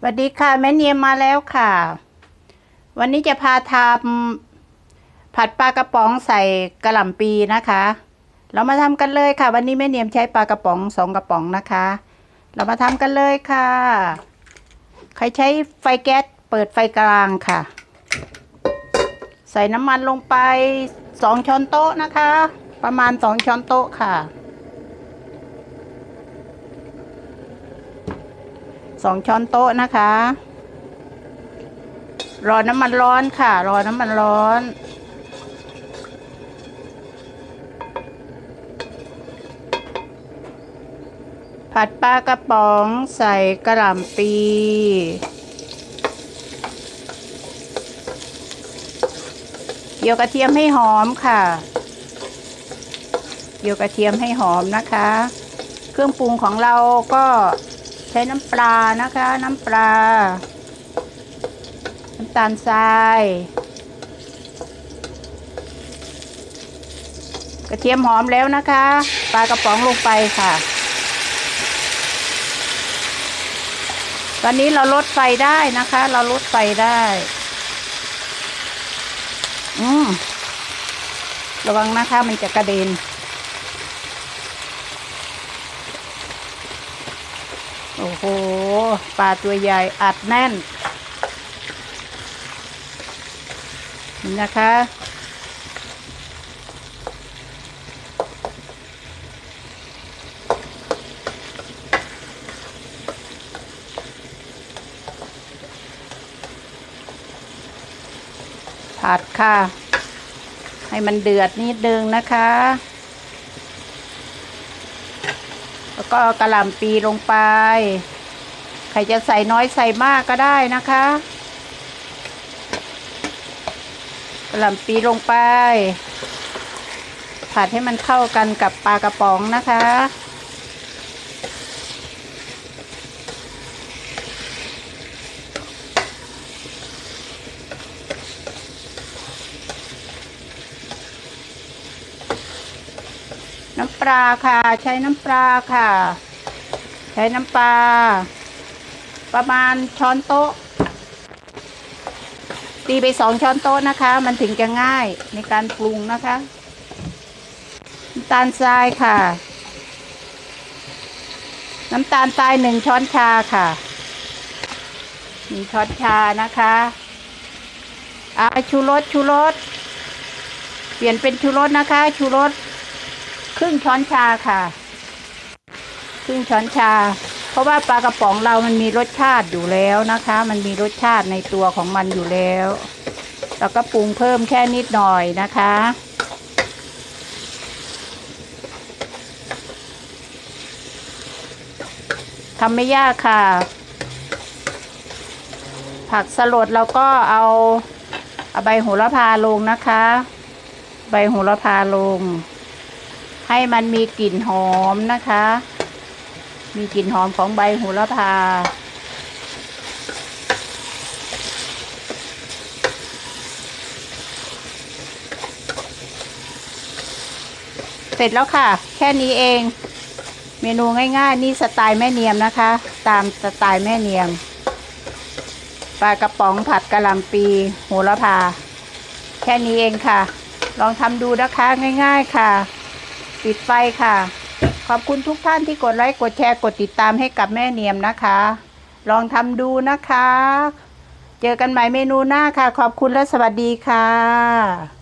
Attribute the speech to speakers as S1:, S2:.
S1: สวัสดีค่ะแม่เนียมมาแล้วค่ะ วันนี้จะพาทำผัดปลากระป๋องใส่กระหล่ำปีนะคะ เรามาทำกันเลยค่ะ วันนี้แม่เนียมใช้ปลากระป๋องสองกระป๋องนะคะ เรามาทำกันเลยค่ะ ใครใช้ไฟแก๊สเปิดไฟกลางค่ะ ใส่น้ำมันลงไปสองช้อนโต๊ะนะคะ ประมาณสองช้อนโต๊ะค่ะ สองช้อนโต๊ะนะคะ รอน้ำมันร้อนค่ะ รอน้ำมันร้อน ผัดปลากระป๋องใส่กระหล่ำปีเกี่ยวกระเทียมให้หอมค่ะเกี่ยวกระเทียมให้หอมนะคะ เครื่องปรุงของเราก็ ใช้น้ำปลานะคะ น้ำปลา น้ำตาลทราย กระเทียมหอมแล้วนะคะ ปลากระป๋องลงไปค่ะ ตอนนี้เราลดไฟได้นะคะ เราลดไฟได้ อืมระวังนะคะมันจะกระเด็น โอ้โห ปลาตัวใหญ่อัดแน่น นะคะ ผัดค่ะ ให้มันเดือดนิดนึงนะคะ แล้วก็กระหล่ำปีลงไป ใครจะใส่น้อยใส่มากก็ได้นะคะกระหล่ำปีลงไป ผัดให้มันเข้ากันกับปลากระป๋องนะคะ น้ำปลาค่ะ ใช้น้ำปลาค่ะ ใช้น้ำปลา ประมาณช้อนโต๊ะ ตีไปสองช้อนโต๊ะนะคะ มันถึงจะง่ายในการปรุงนะคะน้ำตาลทรายค่ะ น้ำตาลทรายหนึ่งช้อนชาค่ะหนึ่งช้อนชานะคะอาชูรสชูรสเปลี่ยนเป็นชูรสนะคะ ชูรส ครึ่งช้อนชาค่ะ ครึ่งช้อนชา เพราะว่าปลากระป๋องเรามันมีรสชาติอยู่แล้วนะคะ มันมีรสชาติในตัวของมันอยู่แล้วเราก็ปรุงเพิ่มแค่นิดหน่อยนะคะ ทำไม่ยากค่ะ ผักสลดเราก็เอาเอาใบโหระพาลงนะคะ ใบโหระพาลง ให้มันมีกลิ่นหอมนะคะ มีกลิ่นหอมของใบโหระพา เสร็จแล้วค่ะ แค่นี้เอง เมนูง่ายๆ นี่สไตล์แม่เนียมนะคะ ตามสไตล์แม่เนียมปลากระป๋องผัดกะหล่ำปีโหระพา แค่นี้เองค่ะ ลองทำดูนะคะง่าย ๆค่ะ ปิดไฟค่ะ ขอบคุณทุกท่านที่กดไลค์กดแชร์กดติดตามให้กับแม่เนียมนะคะ ลองทำดูนะคะ เจอกันใหม่เมนูหน้าค่ะ ขอบคุณและสวัสดีค่ะ